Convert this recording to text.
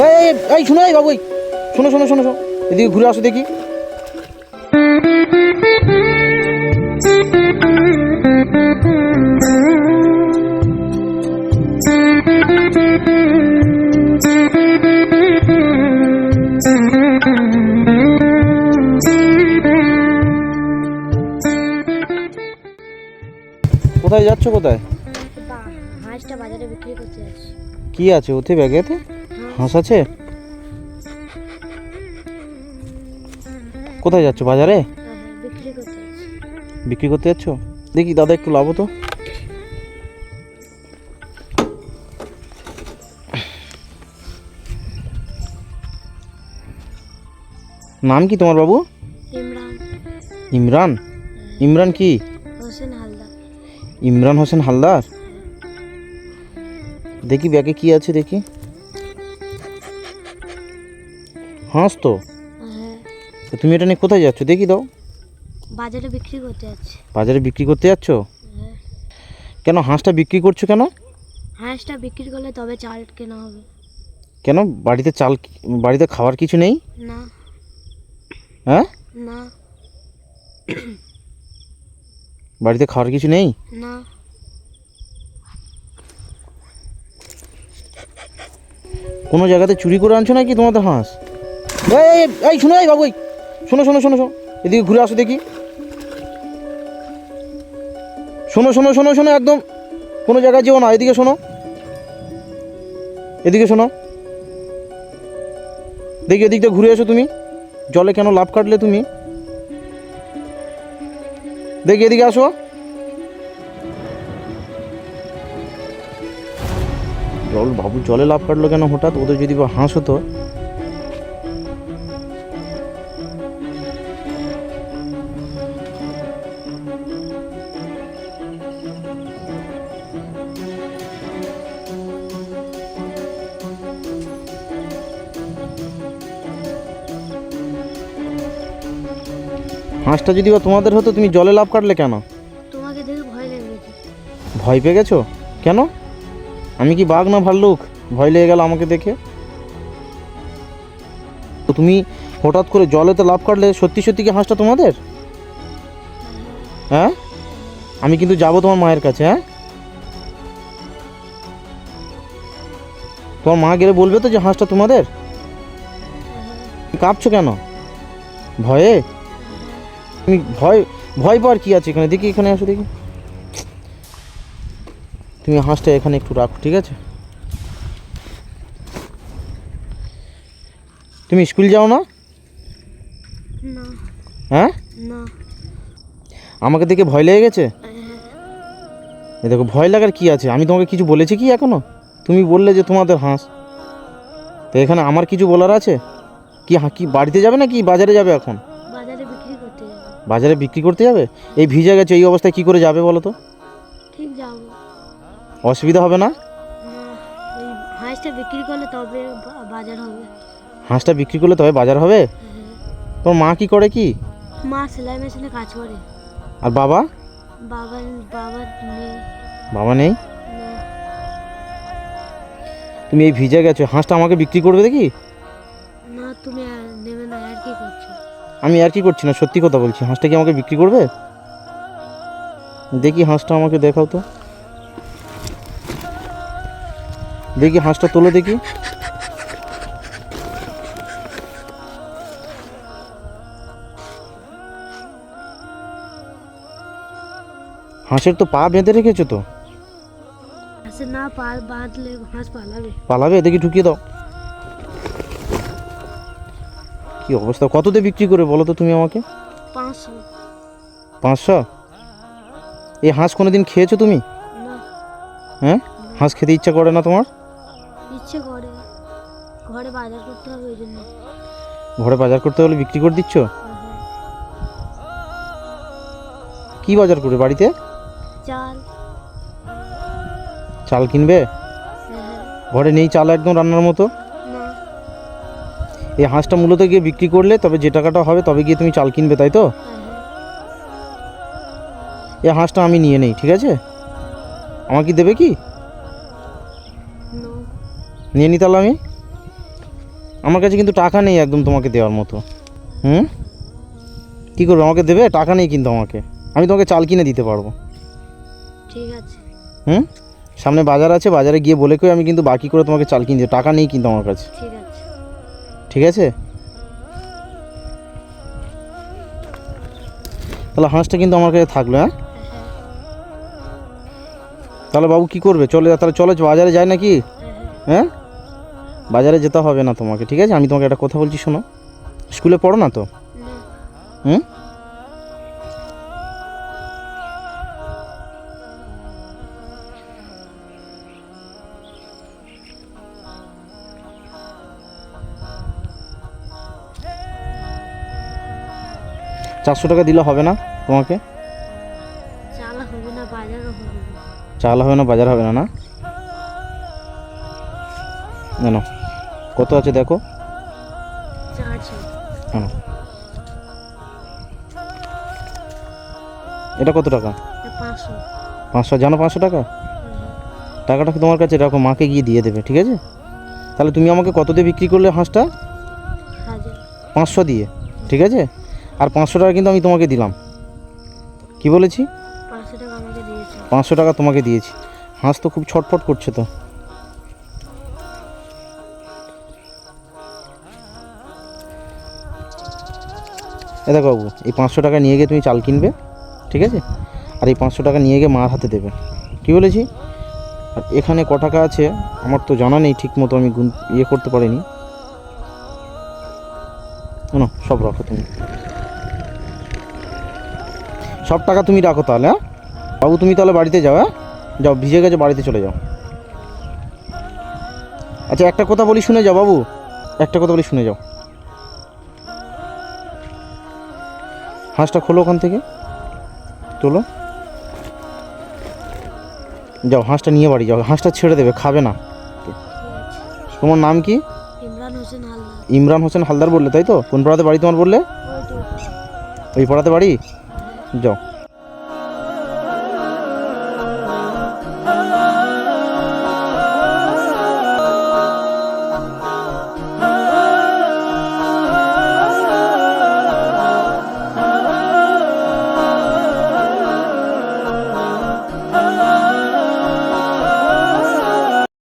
এই এই, শোনো এই বাবু শোনো শোনো শোনো শোনো। এদিকে ঘুরে আসো দেখি। কোথায় যাচ্ছ কোথায়? হাঁসটা বাজারে বিক্রি করতে যাচ্ছি। কি আছে ওতে ব্যাগেতে? হাঁস আছে? কোথায় যাচ্ছ বাজারে? হ্যাঁ হ্যাঁ বিক্রি করতে যাচ্ছি? দেখি দাদা একটু লাভ তো। নাম কি তোমার বাবু? ইমরান। ইমরান? ইমরান কি? ইমরান হোসেন হালদার? দেখি ব্যাগে কি আছে দেখি। হাঁস তো? হ্যাঁ। তো তুমি এটা নিয়ে কোথায় যাচ্ছ? দেখি দাও। বাজারে বিক্রি করতে যাচ্ছি। বাজারে বিক্রি করতে যাচ্ছ? হ্যাঁ। কেন হাঁসটা বিক্রি করছ কেন? হাঁসটা বিক্রি করলে তবে চাল কেনা হবে। কেন? বাড়িতে চাল বাড়িতে খাওয়ার কিছু নেই? না। হ্যাঁ? না। বাড়িতে খাওয়ার কিছু নেই? না। কোনো জায়গাতে চুরি করে আনছো নাকি তোমাদের হাঁস? এই এই, শোনো এই বাবু শোনো শোনো শোনো শোনো। এদিকে ঘুরে আসো দেখি। শোনো শোনো শোনো শোনো একদম। কোনো জায়গায় যেও না এদিকে শোনো। এদিকে শোনো। দেখি এদিকটা ঘুরে এসো তুমি। জলে কেন লাভ কাটলে তুমি? দেখি এদিকে আসো। জল বাবু জলে লাভ কাটলো কেন? হঠাৎ ওদের যদি বা হাঁস হতো হাঁসটা যদি বা তোমাদের হতো তুমি জলে লাভ কাটলে কেন? তোমাকে দেখে ভয় লেগে ভয় পেয়ে গেছো? কেন? আমি কি বাঘ না ভাল্লুক? ভয় লেগে গেল আমাকে দেখে। তো তুমি হঠাৎ করে জলেতে লাভ কাটলে সত্যি সত্যি কি হাঁসটা তোমাদের? হ্যাঁ? আমি কিন্তু যাব তোমার মায়ের কাছে হ্যাঁ? তোমার মা গেলে বলবে তো যে হাঁসটা তোমাদের? কাঁপছো কেন? ভয়ে? তুমি ভয় ভয় পাওয়ার কি আছে এখানে? দেখি এখানে আসো দেখি। তুমি হাঁসটা এখানে একটু রাখো ঠিক আছে? তুমি স্কুল যাও না? হ্যাঁ? আমাকে দেখে ভয় লেগে গেছে? এ দেখো ভয় লাগার কি আছে? আমি তোমাকে কিছু বলেছি কি এখনও? তুমি বললে যে তোমাদের হাঁস। তো এখানে আমার কিছু বলার আছে? কি হা- কি বাড়িতে যাবে না কি বাজারে যাবে এখন? বাজারে বিক্রি করতে যাবে? এই ভিজে গেছে এই অবস্থায় কি করে যাবে বলো তো? ঠিক যাব। অসুবিধা হবে না? হাঁসটা বিক্রি করলে তবে বাজার হবে। হাঁসটা বিক্রি করলে তবে বাজার হবে? হ্যাঁ। তোমার মা কি করে কি? মা সেলাই মেশিনে কাজ করে। আর বাবা? বাবা বাবা নেই। বাবা নেই? তুমি এই ভিজে গেছো হাঁসটা আমাকে বিক্রি করবে দেখি? না তুমি আমি আর কি করছি না? সত্যি কথা বলছি। হাঁসটা কি আমাকে বিক্রি করবে? দেখি হাঁসটা আমাকে দেখাও তো। দেখি হাঁসটা তোলো দেখি। হাঁসের তো পা বেঁধে রেখেছো তো? না পা বাঁধলে হাঁস পালাবে। পালাবে? দেখি ঢুকিয়ে দাও। কি অবস্থা? কততে বিক্রি করে বলো তো তুমি আমাকে? পাঁচশো। এই হাঁস কোনোদিন খেয়েছো তুমি? হ্যাঁ? হাঁস খেতে ইচ্ছা করে না তোমার? ইচ্ছে করে। ঘরে বাজার করতে হবে ওই জন্য। ঘরে বাজার করতে হলে বিক্রি করে দিচ্ছ? হ্যাঁ। কি বাজার করে বাড়িতে? চাল। চাল কিনবে? হ্যাঁ। ঘরে নেই চাল একদম রান্নার মতো? এই হাঁসটা মূলত গিয়ে বিক্রি করলে তবে যে টাকাটা হবে তবে গিয়ে তুমি চাল কিনবে তাই তো? এই হাঁসটা আমি নিয়ে নেই ঠিক আছে? আমার কি দেবে কি? নিয়ে নি তাহলে আমি? আমার কাছে কিন্তু টাকা নেই একদম তোমাকে দেওয়ার মতো। হুম? কী করবে? আমাকে দেবে? টাকা নেই কিন্তু আমাকে। আমি তোমাকে চাল কিনে দিতে পারব। ঠিক আছে। হুম? সামনে বাজার আছে বাজারে গিয়ে বলে কই আমি কিন্তু বাকি করে তোমাকে চাল কিনে দেবো। টাকা নেই কিন্তু আমার কাছে। ঠিক আছে। ঠিক আছে? তাহলে হাঁসটা কিন্তু আমার কাছে থাকল হ্যাঁ? তাহলে বাবু কি করবে? চলে যা, তাহলে চলো, বাজারে যায় নাকি? হ্যাঁ? বাজারে যেতে হবে না তোমাকে, ঠিক আছে? আমি তোমাকে একটা কথা বলছি, শোনো। স্কুলে পড়ো না তো? হুম? চারশো টাকা দিলে হবে না তোমাকে? চাল হবে না বাজার হবে না না? না না। কত আছে দেখো? কেন এটা কত টাকা? পাঁচশো। জানো পাঁচশো টাকা? টাকাটা তোমার কাছে রাখো মাকে গিয়ে দিয়ে দেবে ঠিক আছে? তাহলে তুমি আমাকে কত দিয়ে বিক্রি করলে হাঁসটা? পাঁচশো দিয়ে ঠিক আছে? আর পাঁচশো টাকা কিন্তু আমি তোমাকে দিলাম। কি বলেছি? পাঁচশো টাকা তোমাকে দিয়েছি। হাঁস তো খুব ছটফট করছে তো। এ দেখো বাবু এই পাঁচশো টাকা নিয়ে গিয়ে তুমি চাল কিনবে ঠিক আছে? আর এই পাঁচশো টাকা নিয়ে গিয়ে মার হাতে দেবে। কি বলেছি? আর এখানে ক টাকা আছে আমার তো জানা নেই ঠিক মতো আমি গুন ইয়ে করতে পারিনি। না সব রাখো তুমি। সব টাকা তুমি রাখো তাহলে হ্যাঁ? বাবু তুমি তাহলে বাড়িতে যাও হ্যাঁ? যাও ভিজে গেছে বাড়িতে চলে যাও। আচ্ছা একটা কথা বলি শুনে যাও বাবু। একটা কথা বলি শুনে যাও। হাঁসটা খোলো ওখান থেকে। তোলো। যাও হাঁসটা নিয়ে বাড়ি যাও। হাঁসটা ছেড়ে দেবে খাবে না। তোমার নাম কি? ইমরান হোসেন হালদার। ইমরান হোসেন হালদার বললে তাই তো? কোন পাড়াতে বাড়ি তোমার বললে? ওই পাড়াতে বাড়ি? যাও